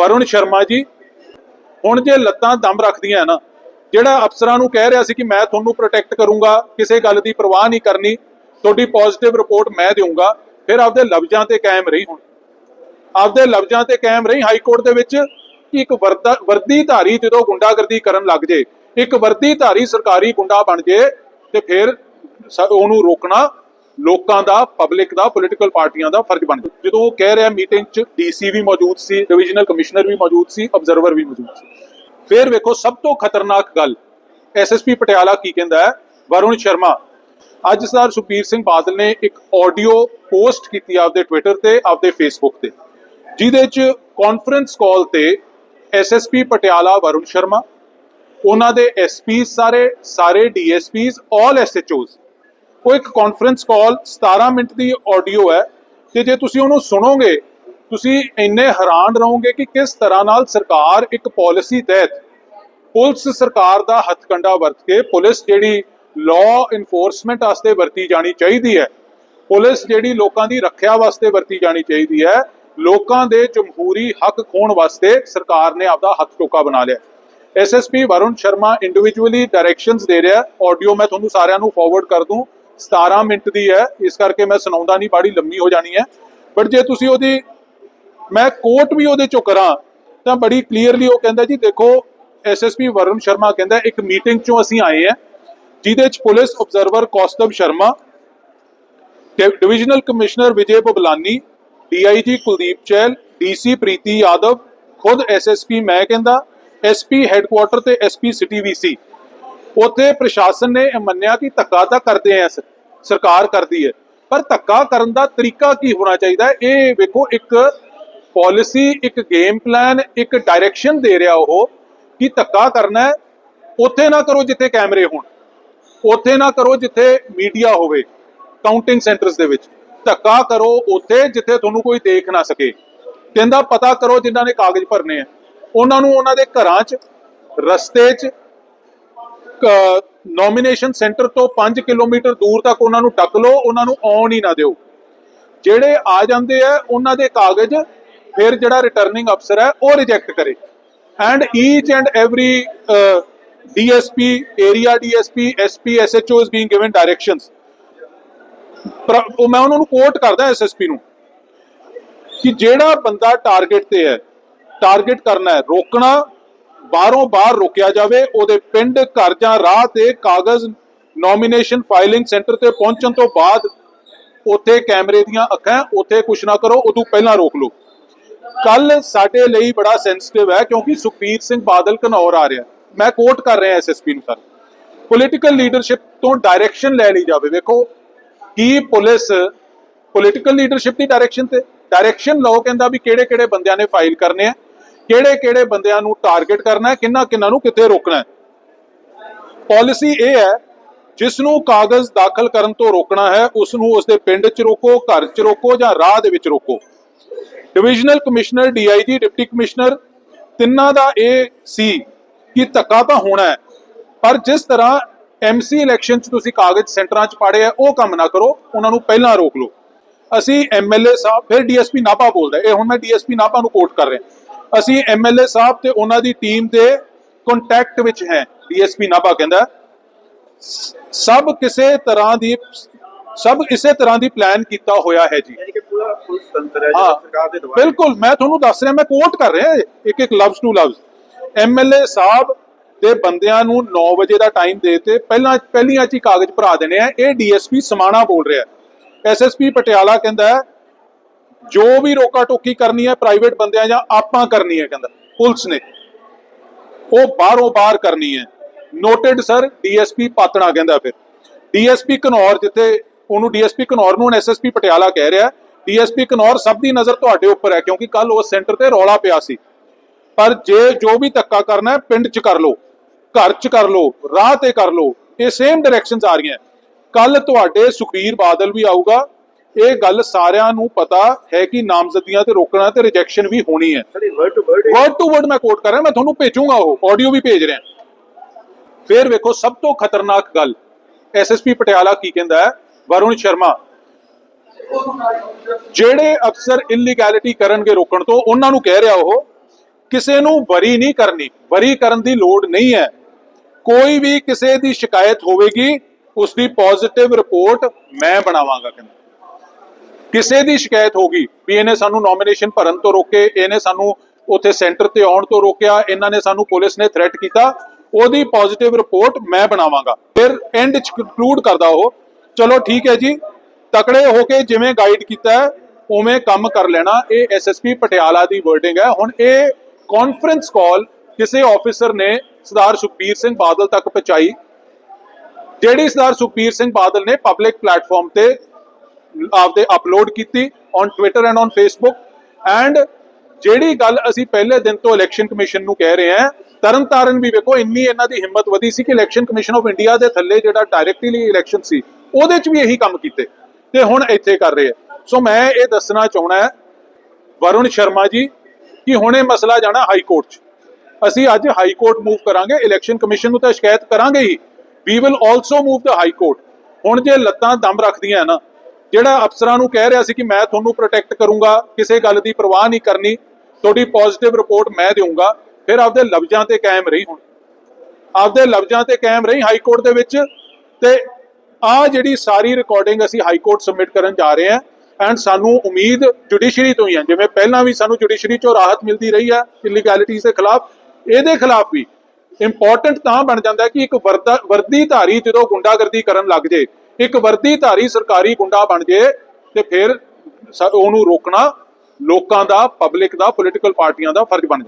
ਵਰੁਣ ਸ਼ਰਮਾ ਜੀ, ਹੁਣ ਜੇ ਲੱਤਾਂ ਦਮ ਰੱਖਦੀਆਂ ਨਾ, ਜਿਹੜਾ ਅਫਸਰਾਂ ਨੂੰ ਕਹਿ ਰਿਹਾ ਸੀ ਕਿ ਮੈਂ ਤੁਹਾਨੂੰ ਪ੍ਰੋਟੈਕਟ ਕਰੂੰਗਾ, ਕਿਸੇ ਗੱਲ ਦੀ ਪਰਵਾਹ ਨਹੀਂ ਕਰਨੀ, ਤੁਹਾਡੀ ਪੋਜ਼ਿਟਿਵ ਰਿਪੋਰਟ ਮੈਂ ਦੇਵਾਂਗਾ ਫਿਰ ਆਪਦੇ ਲਫ਼ਜ਼ਾਂ ਤੇ ਕਾਇਮ ਰਹੀ ਹੁਣ। ਆਪਦੇ ਲਫ਼ਜ਼ਾਂ ਤੇ ਕਾਇਮ ਰਹੀ ਹਾਈ ਕੋਰਟ ਦੇ ਵਿੱਚ ਕਿ ਇੱਕ ਵਰਦਾ- ਵਰਦੀ ਧਾਰੀ ਜਦੋਂ ਗੁੰਡਾਗਰਦੀ ਕਰਨ ਲੱਗ ਜੇ, ਇੱਕ ਵਰਦੀ ਧਾਰੀ ਸਰਕਾਰੀ ਗੁੰਡਾ ਬਣ ਜੇ, ਤੇ ਫਿਰ ਉਹਨੂੰ ਰੋਕਣਾ ਲੋਕਾਂ ਦਾ ਪਬਲਿਕ ਦਾ ਪੋਲੀਟੀਕਲ ਪਾਰਟੀਆਂ ਦਾ ਫਰਜ਼ ਬਣਦਾ ਜਦੋਂ ਉਹ ਕਹਿ ਰਿਹਾ ਮੀਟਿੰਗ 'ਚ ਡੀਸੀ ਵੀ ਮੌਜੂਦ ਸੀ ਡਿਵੀਜ਼ਨਲ ਕਮਿਸ਼ਨਰ ਵੀ ਮੌਜੂਦ ਸੀ ਆਬਜ਼ਰਵਰ ਵੀ ਮੌਜੂਦ ਸੀ। ਫਿਰ ਵੇਖੋ, ਸਭ ਤੋਂ ਖਤਰਨਾਕ ਗੱਲ ਐਸਐਸਪੀ ਪਟਿਆਲਾ ਕੀ ਕਹਿੰਦਾ ਹੈ? ਵਰੁਣ ਸ਼ਰਮਾ, ਅੱਜ ਸਰ ਸੁਪੀਰ ਸਿੰਘ ਬਾਦਲ ਨੇ ਇੱਕ ਆਡੀਓ ਪੋਸਟ ਕੀਤੀ ਆਪਦੇ ਟਵਿੱਟਰ ਤੇ, ਆਪਦੇ ਫੇਸਬੁੱਕ ਤੇ। ਜਿਹਦੇ 'ਚ ਕਾਨਫਰੰਸ ਕਾਲ ਤੇ ਐਸਐਸਪੀ ਪਟਿਆਲਾ ਵਰੁਣ ਸ਼ਰਮਾ, ਉਹਨਾਂ ਦੇ ਐਸਪੀ ਸਾਰੇ ਸਾਰੇ ਡੀਐਸਪੀਸ ਆਲ ਐਸਐਚਓਸ ਉਹ ਇੱਕ ਕਾਨਫਰੰਸ ਕਾਲ 17 ਮਿੰਟ ਦੀ ਆਡੀਓ ਹੈ ਤੇ ਜੇ ਤੁਸੀਂ ਉਹਨੂੰ ਸੁਣੋਗੇ, ਤੁਸੀਂ ਇੰਨੇ ਹੈਰਾਨ ਰਹੋਗੇ ਕਿ ਕਿਸ ਤਰ੍ਹਾਂ ਨਾਲ ਸਰਕਾਰ ਇੱਕ ਪਾਲਿਸੀ ਤਹਿਤ ਪੁਲਿਸ ਸਰਕਾਰ ਦਾ ਹੱਥਕੰਡਾ ਵਰਤ ਕੇ ਪੁਲਿਸ ਜਿਹੜੀ ਲਾਅ ਇਨਫੋਰਸਮੈਂਟ ਵਾਸਤੇ ਵਰਤੀ ਜਾਣੀ ਚਾਹੀਦੀ ਹੈ, ਪੁਲਿਸ ਜਿਹੜੀ ਲੋਕਾਂ ਦੀ ਰੱਖਿਆ ਵਾਸਤੇ ਵਰਤੀ ਜਾਣੀ ਚਾਹੀਦੀ ਹੈ, ਲੋਕਾਂ ਦੇ ਜਮਹੂਰੀ ਹੱਕ ਖੋਣ ਵਾਸਤੇ ਸਰਕਾਰ ਨੇ ਆਪਦਾ ਹੱਥ ਟੋਕਾ ਬਣਾ ਲਿਆ। SSP Varun Sharma individually directions ਦੇ ਰਿਹਾ ਆਡੀਓ ਮੈਂ ਤੁਹਾਨੂੰ ਸਾਰਿਆਂ ਨੂੰ ਫਾਰਵਰਡ ਕਰ ਦੂੰ। 17 ਮਿੰਟ ਦੀ ਹੈ, ਇਸ ਕਰਕੇ ਮੈਂ ਸੁਣਾਉਂਦਾ ਨਹੀਂ, ਬਾੜੀ ਲੰਮੀ ਹੋ ਜਾਣੀ ਹੈ। ਬਟ ਜੇ ਤੁਸੀਂ ਉਹਦੀ, ਮੈਂ ਕੋਟ ਵੀ ਉਹਦੇ ਚੋਂ ਕਰਾਂ, ਤਾਂ ਬੜੀ ਕਲੀਅਰਲੀ ਉਹ ਕਹਿੰਦਾ ਜੀ, ਦੇਖੋ ਐਸਐਸਪੀ ਵਰੁਣ ਸ਼ਰਮਾ ਕਹਿੰਦਾ, ਇੱਕ ਮੀਟਿੰਗ ਚੋਂ ਅਸੀਂ ਆਏ ਹਾਂ, ਜਿਹਦੇ ਚ police observer Kaustav Sharma ਡਿ- divisional commissioner Vijay Bablani DIG Kuldeep Chahal DC Preeti Yadav, ਖੁਦ ਐਸਐਸਪੀ ਮੈਂ ਕਹਿੰਦਾ ਐਸਪੀ ਹੈੱਡਕੁਆਟਰ ਤੇ ਐਸਪੀ ਸਿਟੀ ਵੀਸੀ ਉੱਥੇ ਪ੍ਰਸ਼ਾਸਨ ਨੇ ਇਹ ਮੰਨਿਆ ਕਿ ਧੱਕਾ ਤਾਂ ਕਰਦੇ ਆ, ਸਰਕਾਰ ਕਰਦੀ ਹੈ। ਪਰ ਧੱਕਾ ਕਰਨ ਦਾ ਤਰੀਕਾ ਕੀ ਹੋਣਾ ਚਾਹੀਦਾ? ਇਹ ਵੇਖੋ, ਇੱਕ ਪਾਲਿਸੀ ਇੱਕ ਗੇਮ ਪਲਾਨ ਇੱਕ ਡਾਇਰੈਕਸ਼ਨ ਦੇ ਰਿਹਾ ਉਹ ਕਿ ਧੱਕਾ ਕਰਨਾ ਹੈ। ਉੱਥੇ ਨਾ ਕਰੋ ਜਿੱਥੇ ਕੈਮਰੇ ਹੋਣ। ਉੱਥੇ ਨਾ ਕਰੋ ਜਿੱਥੇ ਮੀਡੀਆ ਹੋਵੇ ਕਾਊਂਟਿੰਗ ਸੈਂਟਰਸ ਦੇ ਵਿੱਚ। ਧੱਕਾ ਕਰੋ ਉੱਥੇ ਜਿੱਥੇ ਤੁਹਾਨੂੰ ਕੋਈ ਦੇਖ ਨਾ ਸਕੇ। ਕਹਿੰਦਾ ਪਤਾ ਕਰੋ ਜਿਨ੍ਹਾਂ ਨੇ ਕਾਗਜ਼ ਭਰਨੇ ਆ। ਉਹਨਾਂ ਨੂੰ ਉਹਨਾਂ ਦੇ ਘਰਾਂ 'ਚ, ਰਸਤੇ 'ਚ ਨੋਮੀਨੇਸ਼ਨ ਸੈਂਟਰ ਤੋਂ 5 ਕਿਲੋਮੀਟਰ ਦੂਰ ਤੱਕ ਉਹਨਾਂ ਨੂੰ ਟੱਕ ਲਓ, ਉਹਨਾਂ ਨੂੰ ਆਉਣ ਹੀ ਨਾ ਦਿਓ। ਜਿਹੜੇ ਆ ਜਾਂਦੇ ਆ, ਉਹਨਾਂ ਦੇ ਕਾਗਜ਼ ਫਿਰ ਜਿਹੜਾ ਰਿਟਰਨਿੰਗ ਅਫਸਰ ਹੈ, ਉਹ ਰਿਜੈਕਟ ਕਰੇ। And each and every DSP area DSP SP SHO is being given directions ਉਹ ਮੈਂ ਉਹਨਾਂ ਨੂੰ ਕੋਟ ਕਰਦਾ ਐਸਐਸਪੀ ਨੂੰ ਕਿ ਜਿਹੜਾ ਬੰਦਾ ਟਾਰਗੇਟ ਤੇ ਹੈ ਟਾਰਗੇਟ ਕਰਨਾ ਹੈ, ਰੋਕਣਾ ਬਾਹਰੋਂ ਬਾਹਰ ਰੋਕਿਆ ਜਾਵੇ, ਉਹਦੇ ਪਿੰਡ, ਘਰ ਜਾਂ ਰਾਹ ਤੇ ਕਾਗਜ਼ ਨੋਮੀਨੇਸ਼ਨ ਫਾਈਲਿੰਗ ਸੈਂਟਰ ਤੇ ਪਹੁੰਚਣ ਤੋਂ ਬਾਅਦ ਉੱਥੇ ਕੈਮਰੇ ਦੀਆਂ ਅੱਖਾਂ, ਉੱਥੇ ਕੁਛ ਨਾ ਕਰੋ, ਉਦੋਂ ਪਹਿਲਾਂ ਰੋਕ ਲਓ। ਕੱਲ ਸਾਡੇ ਲਈ ਬੜਾ ਸੈਂਸਿਟਿਵ ਹੈ, ਕਿਉਂਕਿ ਸੁਖਬੀਰ ਸਿੰਘ ਬਾਦਲ ਘਨੌਰ ਆ ਰਿਹਾ। ਮੈਂ ਕੋਟ ਕਰ ਰਿਹਾ ਐਸਐਸਪੀ ਨੂੰ ਸਰ। ਪੋਲੀਟੀਕਲ ਲੀਡਰਸ਼ਿਪ ਤੋਂ ਡਾਇਰੈਕਸ਼ਨ ਲੈ ਲਈ ਜਾਵੇ। ਵੇਖੋ, ਕੀ ਪੁਲਿਸ ਪੋਲੀਟੀਕਲ ਲੀਡਰਸ਼ਿਪ ਦੀ ਡਾਇਰੈਕਸ਼ਨ ਤੇ ਡਾਇਰੈਕਸ਼ਨ ਲਓ ਕਹਿੰਦਾ ਵੀ ਕਿਹੜੇ ਕਿਹੜੇ ਬੰਦਿਆਂ ਨੇ ਫਾਈਲ ਕਰਨੇ ਆ। ਕਿਹੜੇ ਕਿਹੜੇ ਬੰਦਿਆਂ ਨੂੰ ਟਾਰਗੇਟ ਕਰਨਾ ਹੈ ਕਿੰਨਾ ਕਿੰਨਾ ਨੂੰ ਕਿੱਥੇ ਰੋਕਣਾ ਹੈ। ਪਾਲਿਸੀ ਇਹ ਹੈ ਜਿਸ ਨੂੰ ਕਾਗਜ਼ ਦਾਖਲ ਕਰਨ ਤੋਂ ਰੋਕਣਾ ਹੈ ਉਸ ਨੂੰ ਉਸਦੇ ਪਿੰਡ 'ਚ ਰੋਕੋ, ਘਰ 'ਚ ਰੋਕੋ ਜਾਂ ਰਾਹ ਦੇ ਵਿੱਚ ਰੋਕੋ। Divisional commissioner DIG deputy commissioner ਤਿੰਨਾਂ ਦਾ ਇਹ ਸੀ ਕਿ ਧੱਕਾ ਤਾਂ ਹੋਣਾ ਹੈ, ਪਰ ਜਿਸ ਤਰ੍ਹਾਂ ਐਮਸੀ ਇਲੈਕਸ਼ਨ 'ਚ ਤੁਸੀਂ ਕਾਗਜ਼ ਸੈਂਟਰਾਂ 'ਚ ਪਾੜੇ ਆ, ਉਹ ਕੰਮ ਨਾ ਕਰੋ, ਉਹਨਾਂ ਨੂੰ ਪਹਿਲਾਂ ਰੋਕ ਲਓ। ਅਸੀਂ ਐਮਐਲਏ ਸਾਹਿਬ, ਫਿਰ ਡੀਐਸਪੀ ਨਾਪਾ ਬੋਲਦਾ ਇਹ ਹੁਣ ਮੈਂ ਡੀਐਸਪੀ ਨਾਪਾ ਨੂੰ ਕੋਟ ਕਰ ਰਿਹਾ। ਅਸੀਂ ਐਮਐਲਏ ਸਾਹਿਬ ਤੇ ਉਹਨਾਂ ਦੀ ਟੀਮ ਦੇ ਕੰਟੈਕਟ ਵਿੱਚ ਹੈ ਡੀਐਸਪੀ ਨਾਪਾ ਕਹਿੰਦਾ। ਸਭ ਕਿਸੇ ਤਰ੍ਹਾਂ ਦੀ ਸਭ ਇਸੇ ਤਰ੍ਹਾਂ ਦੀ ਪਲਾਨ ਕੀਤਾ ਹੋਇਆ ਹੈ ਜੀ। ਯਾਨੀ ਕਿ ਪੂਰਾ ਪੁਲਿਸ ਤੰਤਰ ਹੈ ਹਾਂ ਜਿਹੜਾ ਸਰਕਾਰ ਦੇ ਦੁਆਰਾ ਬਿਲਕੁਲ ਮੈਂ ਤੁਹਾਨੂੰ ਦੱਸ ਰਿਹਾ ਮੈਂ ਕੋਟ ਕਰ ਰਿਹਾ ਇੱਕ ਇੱਕ ਲਫ਼ਜ਼ ਟੂ ਲਫ਼ਜ਼ ਐਮਐਲਏ ਸਾਹਿਬ ਦੇ ਬੰਦਿਆਂ ਨੂੰ 9 ਵਜੇ ਦਾ ਟਾਈਮ ਦੇ ਤੇ ਪਹਿਲਾਂ ਪਹਿਲੀਆਂ ਚ ਹੀ ਕਾਗਜ਼ ਭਰਾ ਦੇਣੇ ਆ ਇਹ ਡੀਐਸਪੀ ਸਮਾਣਾ ਬੋਲ ਰਿਹਾ। ਐਸਐਸਪੀ ਪਟਿਆਲਾ ਕਹਿੰਦਾ ਜੋ ਵੀ ਰੋਕਾ ਟੋਕੀ ਕਰਨੀ ਹੈ ਪ੍ਰਾਈਵੇਟ ਬੰਦਿਆਂ ਜਾਂ ਆਪਾਂ ਕਰਨੀ ਹੈ ਕਹਿੰਦਾ, ਪੁਲਿਸ ਨੇ। ਉਹ ਬਾਹਰੋਂ ਬਾਹਰ ਕਰਨੀ ਹੈ। ਨੋਟਡ ਸਰ ਡੀਐਸਪੀ ਪਾਤਣਾ ਕਹਿੰਦਾ ਫਿਰ। ਡੀਐਸਪੀ ਘਨੌਰ ਜਿੱਥੇ ਉਹਨੂੰ ਡੀਐਸਪੀ ਘਨੌਰ ਨੂੰ ਐਸਐਸਪੀ ਪਟਿਆਲਾ ਕਹਿ ਰਿਹਾ ਡੀਐਸਪੀ ਘਨੌਰ ਸਭ ਦੀ ਨਜ਼ਰ ਤੁਹਾਡੇ ਉੱਪਰ ਹੈ ਕਿਉਂਕਿ ਕੱਲ ਉਸ ਸੈਂਟਰ ਤੇ ਰੌਲਾ ਪਿਆ ਸੀ। ਪਰ ਜੇ ਜੋ ਵੀ ਧੱਕਾ ਕਰਨਾ ਹੈ, ਪਿੰਡ 'ਚ ਕਰ ਲਓ, ਘਰ 'ਚ ਕਰ ਲਓ, ਰਾਹ ਤੇ ਕਰ ਲਓ, ਇਹ ਸੇਮ ਡਾਇਰੈਕਸ਼ਨਸ ਆ ਰਹੀਆਂ। ਕੱਲ ਤੁਹਾਡੇ ਸੁਖਬੀਰ ਬਾਦਲ ਵੀ ਆਊਗਾ ਇਹ ਗੱਲ ਸਾਰਿਆਂ ਨੂੰ ਪਤਾ ਹੈ ਕਿ ਨਾਮਜ਼ਦਗੀਆਂ ਤੇ ਰੋਕਣਾ ਤੇ ਰਿਜੈਕਸ਼ਨ ਵੀ ਹੋਣੀ ਹੈ। Sir word to word word to word ਮੈਂ ਕੋਟ ਕਰ ਰਿਹਾ ਮੈਂ ਤੁਹਾਨੂੰ ਭੇਜੂਗਾ ਉਹ ਆਡੀਓ ਵੀ ਭੇਜ ਰਿਹਾ। ਫਿਰ ਵੇਖੋ ਸਭ ਤੋਂ ਖਤਰਨਾਕ ਗੱਲ ਐਸਐਸਪੀ ਪਟਿਆਲਾ ਕੀ ਕਹਿੰਦਾ ਹੈ? ਵਰੁਣ ਸ਼ਰਮਾ ਜਿਹੜੇ ਅਫਸਰ ਇਲੀਗੈਲਿਟੀ ਕਰਨਗੇ ਰੋਕਣ ਤੋਂ ਉਹਨਾਂ ਨੂੰ ਕਹਿ ਰਿਹਾ ਉਹ ਕਿਸੇ ਨੂੰ ਵਰੀ ਨਹੀਂ ਕਰਨੀ ਵਰੀ ਕਰਨ ਦੀ ਲੋੜ ਨਹੀਂ ਹੈ। ਕੋਈ ਵੀ ਕਿਸੇ ਦੀ ਸ਼ਿਕਾਇਤ ਹੋਵੇਗੀ ਉਸ ਦੀ ਪੋਜ਼ਿਟਿਵ ਰਿਪੋਰਟ ਮੈਂ ਬਣਾਵਾਂਗਾ ਕਹਿੰਦਾ। ਕਿਸੇ ਦੀ ਸ਼ਿਕਾਇਤ ਹੋਗੀ ਵੀ ਇਹਨੇ ਸਾਨੂੰ ਨੋਮੀਨੇਸ਼ਨ ਭਰਨ ਤੋਂ ਰੋਕੇ, ਇਹਨੇ ਸਾਨੂੰ ਉੱਥੇ ਸੈਂਟਰ ਤੇ ਆਉਣ ਤੋਂ ਰੋਕਿਆ, ਇਹਨਾਂ ਨੇ ਸਾਨੂੰ ਪੁਲਿਸ ਨੇ ਥ੍ਰੈਟ ਕੀਤਾ, ਉਹਦੀ ਪੋਜ਼ਿਟਿਵ ਰਿਪੋਰਟ ਮੈਂ ਬਣਾਵਾਂਗਾ। ਫਿਰ ਐਂਡ ਚ ਕੰਕਲੂਡ ਕਰਦਾ ਉਹ, ਚਲੋ ਠੀਕ ਹੈ ਜੀ, ਤਕੜੇ ਹੋ ਕੇ ਜਿਵੇਂ ਗਾਈਡ ਕੀਤਾ, ਉਵੇਂ ਕੰਮ ਕਰ ਲੈਣਾ, ਇਹ ਐਸਐਸਪੀ ਪਟਿਆਲਾ ਦੀ ਵਰਡਿੰਗ ਹੈ। ਹੁਣ ਇਹ ਕਾਨਫਰੰਸ ਕਾਲ ਕਿਸੇ ਆਫੀਸਰ ਨੇ ਸਰਦਾਰ ਸੁਖਬੀਰ ਸਿੰਘ ਬਾਦਲ ਤੱਕ ਪਹੁੰਚਾਈ, ਜਿਹੜੀ ਸਰਦਾਰ ਸੁਖਬੀਰ ਸਿੰਘ ਬਾਦਲ ਨੇ ਪਬਲਿਕ ਪਲੇਟਫਾਰਮ ਤੇ ਆਪਦੇ ਅਪਲੋਡ ਕੀਤੀ on Twitter and on Facebook and ਜਿਹੜੀ ਗੱਲ ਅਸੀਂ ਪਹਿਲੇ ਦਿਨ ਤੋਂ ਇਲੈਕਸ਼ਨ ਕਮਿਸ਼ਨ ਨੂੰ ਕਹਿ ਰਹੇ ਹਾਂ, ਤਰਨਤਾਰਨ ਵੀ ਵੇਖੋ, ਇੰਨੀ ਇਹਨਾਂ ਦੀ ਹਿੰਮਤ ਵਧੀ ਸੀ ਕਿ ਇਲੈਕਸ਼ਨ ਕਮਿਸ਼ਨ ਆਫ ਇੰਡੀਆ ਦੇ ਥੱਲੇ ਜਿਹੜਾ ਡਾਇਰੈਕਟਲੀ ਇਲੈਕਸ਼ਨ ਸੀ, ਉਹਦੇ 'ਚ ਵੀ ਇਹੀ ਕੰਮ ਕੀਤੇ ਤੇ ਹੁਣ ਇੱਥੇ ਕਰ ਰਹੇ ਆ। ਸੋ ਮੈਂ ਇਹ ਦੱਸਣਾ ਚਾਹਣਾ ਹੈ, ਵਰੁਣ ਸ਼ਰਮਾ ਜੀ, ਕਿ ਹੁਣ ਇਹ ਮਸਲਾ ਜਾਣਾ ਹਾਈ ਕੋਰਟ 'ਚ। ਅਸੀਂ ਅੱਜ ਹਾਈ ਕੋਰਟ ਮੂਵ ਕਰਾਂਗੇ ਇਲੈਕਸ਼ਨ ਕਮਿਸ਼ਨ ਨੂੰ ਤਾਂ ਸ਼ਿਕਾਇਤ ਕਰਾਂਗੇ ਹੀ। We will also move the high court ਹੁਣ ਜੇ ਲੱਤਾਂ ਦਮ ਰੱਖਦੀਆਂ ਨਾ ਜਿਹੜਾ ਅਫਸਰਾਂ ਨੂੰ ਕਹਿ ਰਿਹਾ ਸੀ ਕਿ ਮੈਂ ਤੁਹਾਨੂੰ ਪ੍ਰੋਟੈਕਟ ਕਰੂੰਗਾ, ਕਿਸੇ ਗੱਲ ਦੀ ਪਰਵਾਹ ਨਹੀਂ ਕਰਨੀ, ਤੁਹਾਡੀ ਪੋਜ਼ਿਟਿਵ ਰਿਪੋਰਟ ਮੈਂ ਦੇਵਾਂਗਾ ਫਿਰ ਆਪਦੇ ਲਫ਼ਜ਼ਾਂ ਤੇ ਕਾਇਮ ਰਹੀ ਹੁਣ। ਆਪਦੇ ਲਫ਼ਜ਼ਾਂ ਤੇ ਕਾਇਮ ਰਹੀ ਹਾਈ ਕੋਰਟ ਦੇ ਵਿੱਚ ਤੇ ਆ ਜਿਹੜੀ ਸਾਰੀ ਰਿਕਾਰਡਿੰਗ ਅਸੀਂ ਹਾਈ ਕੋਰਟ ਸਬਮਿਟ ਕਰਨ ਜਾ ਰਹੇ ਹਾਂ ਐਂਡ ਸਾਨੂੰ ਉਮੀਦ ਜੁਡੀਸ਼ਰੀ ਤੋਂ ਹੀ ਹੈ ਜਿਵੇਂ ਪਹਿਲਾਂ ਵੀ ਸਾਨੂੰ ਜੁਡੀਸ਼ਰੀ ਚੋਂ ਰਾਹਤ ਮਿਲਦੀ ਰਹੀ ਹੈ ਇਲੀਗੈਲਿਟੀਜ਼ ਦੇ ਖਿਲਾਫ, ਇਹਦੇ ਖਿਲਾਫ ਵੀ ਇੰਪੋਰਟੈਂਟ ਤਾਂ ਬਣ ਜਾਂਦਾ ਕਿ ਇੱਕ ਵਰਦਾ- ਵਰਦੀਧਾਰੀ ਜਦੋਂ ਗੁੰਡਾਗਰਦੀ ਕਰਨ ਲੱਗ ਜੇ ਇੱਕ ਵਰਦੀਧਾਰੀ ਸਰਕਾਰੀ ਗੁੰਡਾ ਬਣ ਜੇ ਤੇ ਫਿਰ ਉਹਨੂੰ ਰੋਕਣਾ ਲੋਕਾਂ ਦਾ ਪਬਲਿਕ ਦਾ ਪੋਲੀਟੀਕਲ ਪਾਰਟੀਆਂ ਦਾ ਫਰਜ਼ ਬਣ ਜਾਂਦਾ।